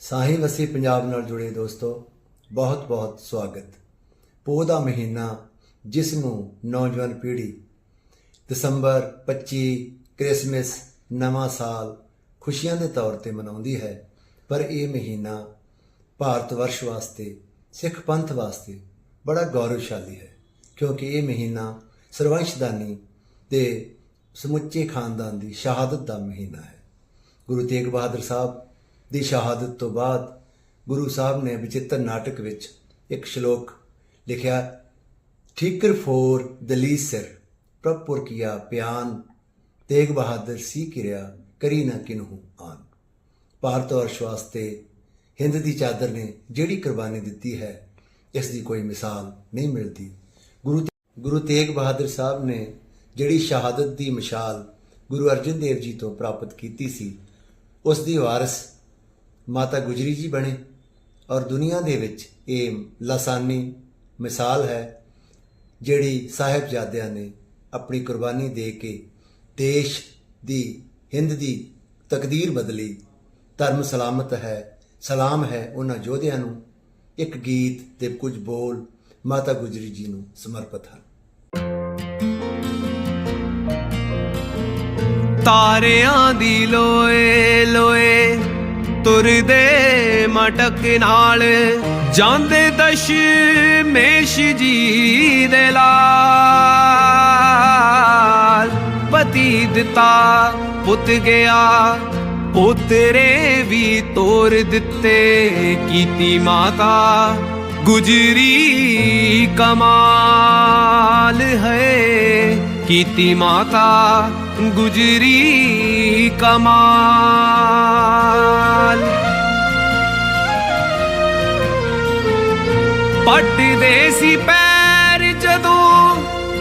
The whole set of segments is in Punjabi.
ਸਾਹੀ ਵਸੀ ਪੰਜਾਬ ਨਾਲ ਜੁੜੇ ਦੋਸਤੋ, ਬਹੁਤ ਬਹੁਤ ਸਵਾਗਤ। ਪੋਹ ਦਾ ਮਹੀਨਾ, ਜਿਸ ਨੂੰ ਨੌਜਵਾਨ ਪੀੜ੍ਹੀ ਦਸੰਬਰ 25 ਕ੍ਰਿਸਮਸ, ਨਵਾਂ ਸਾਲ ਖੁਸ਼ੀਆਂ ਦੇ ਤੌਰ ਤੇ ਮਨਾਉਂਦੀ ਹੈ, ਪਰ ਇਹ ਮਹੀਨਾ ਭਾਰਤ ਵਰਸ਼ ਵਾਸਤੇ, ਸਿੱਖ ਪੰਥ ਵਾਸਤੇ ਬੜਾ ਗੌਰਵਸ਼ਾਲੀ ਹੈ, ਕਿਉਂਕਿ ਇਹ ਮਹੀਨਾ ਸਰਵੰਸ਼ਦਾਨੀ ਤੇ ਸਮੁੱਚੇ ਖਾਨਦਾਨ ਦੀ ਸ਼ਹਾਦਤ ਦਾ ਮਹੀਨਾ ਹੈ। ਗੁਰੂ ਤੇਗ ਬਹਾਦਰ ਸਾਹਿਬ ਦੀ ਸ਼ਹਾਦਤ ਤੋਂ ਬਾਅਦ ਗੁਰੂ ਸਾਹਿਬ ਨੇ ਵਿਚਿੱਤਰ ਨਾਟਕ ਵਿੱਚ ਇੱਕ ਸ਼ਲੋਕ ਲਿਖਿਆ, ਠੀਕਰ ਫੋਰ ਦਲੀ ਸਿਰ ਪ੍ਰਭਪੁਰ ਕੀਆ ਪਿਆਨ, ਤੇਗ ਬਹਾਦਰ ਸੀ ਕਿਰਿਆ, ਕਰੀ ਨਾ ਕਿਨਹੂ ਆਨ। ਭਾਰਤ ਵਰਸ਼ ਵਾਸਤੇ ਹਿੰਦ ਦੀ ਚਾਦਰ ਨੇ ਜਿਹੜੀ ਕੁਰਬਾਨੀ ਦਿੱਤੀ ਹੈ, ਇਸ ਦੀ ਕੋਈ ਮਿਸਾਲ ਨਹੀਂ ਮਿਲਦੀ। ਗੁਰੂ ਗੁਰੂ ਤੇਗ ਬਹਾਦਰ ਸਾਹਿਬ ਨੇ ਜਿਹੜੀ ਸ਼ਹਾਦਤ ਦੀ ਮਿਸਾਲ ਗੁਰੂ ਅਰਜਨ ਦੇਵ ਜੀ ਤੋਂ ਪ੍ਰਾਪਤ ਕੀਤੀ ਸੀ, ਉਸ ਦੀ ਵਾਰਿਸ ਮਾਤਾ ਗੁਜਰੀ ਜੀ ਬਣੇ ਔਰ ਦੁਨੀਆ ਦੇ ਵਿੱਚ ਇਹ ਲਾਸਾਨੀ ਮਿਸਾਲ ਹੈ, ਜਿਹੜੀ ਸਾਹਿਬਜ਼ਾਦਿਆਂ ਨੇ ਆਪਣੀ ਕੁਰਬਾਨੀ ਦੇ ਕੇ ਦੇਸ਼ ਦੀ, ਹਿੰਦ ਦੀ ਤਕਦੀਰ ਬਦਲੀ। ਧਰਮ ਸਲਾਮਤ ਹੈ, ਸਲਾਮ ਹੈ ਉਹਨਾਂ ਯੋਧਿਆਂ ਨੂੰ। ਇੱਕ ਗੀਤ ਤੇ ਕੁਝ ਬੋਲ ਮਾਤਾ ਗੁਜਰੀ ਜੀ ਨੂੰ ਸਮਰਪਿਤ ਹਨ। ਤਾਰਿਆਂ ਦੀ ਲੋਏ ਲੋਏ ਤੁਰਦੇ ਮਟਕ ਨਾਲ। ਜਾਂਦੇ ਦਸ਼ਮੇਸ਼ ਜੀ ਦੇ ਲਾਲ। ਪਤੀ ਦਿੱਤਾ ਪੁੱਤ ਗਿਆ, ਪੋਤਰੇ ਵੀ ਤੋਰ ਦਿੱਤੇ ਕੀਤੀ ਮਾਤਾ। ਗੁਜਰੀ ਕਮਾਲ ਹੈ ਕੀਤੀ ਮਾਤਾ, ਗੁਜਰੀ ਕਮਾਲ। ਪੱਟਦੇ ਸੀ ਪੈਰ ਜਦੋਂ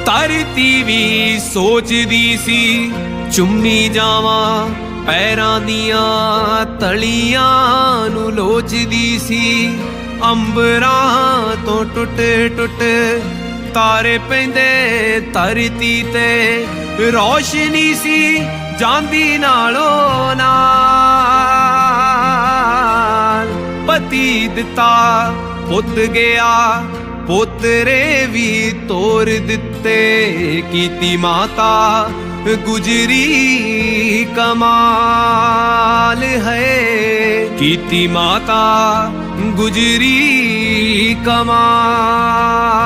ਧਰਤੀ ਵੀ ਸੋਚਦੀ ਸੀ, ਚੁੰਮੀ ਜਾਵਾਂ ਪੈਰਾਂ ਦੀਆਂ ਤਲੀਆਂ ਨੂੰ ਲੋਚਦੀ ਸੀ। ਅੰਬਰਾਂ ਤੋਂ ਟੁੱਟ ਟੁੱਟ ਤਾਰੇ ਪੈਂਦੇ ਧਰਤੀ ਤੇ ਰੋਸ਼ਨੀ ਸੀ, ਜਾਂਦੀ ਨਾਲੋਂ ਨਾਲ ਪਤੀ ਦਿੱਤਾ ਪੁੱਤ ਗਿਆ, ਪੋਤਰੇ ਵੀ ਤੋਰ ਦਿੱਤੇ। ਕੀਤੀ ਮਾਤਾ ਗੁਜਰੀ ਕਮਾਲ ਹੈ। ਕੀਤੀ ਮਾਤਾ ਗੁਜਰੀ ਕਮਾਲ।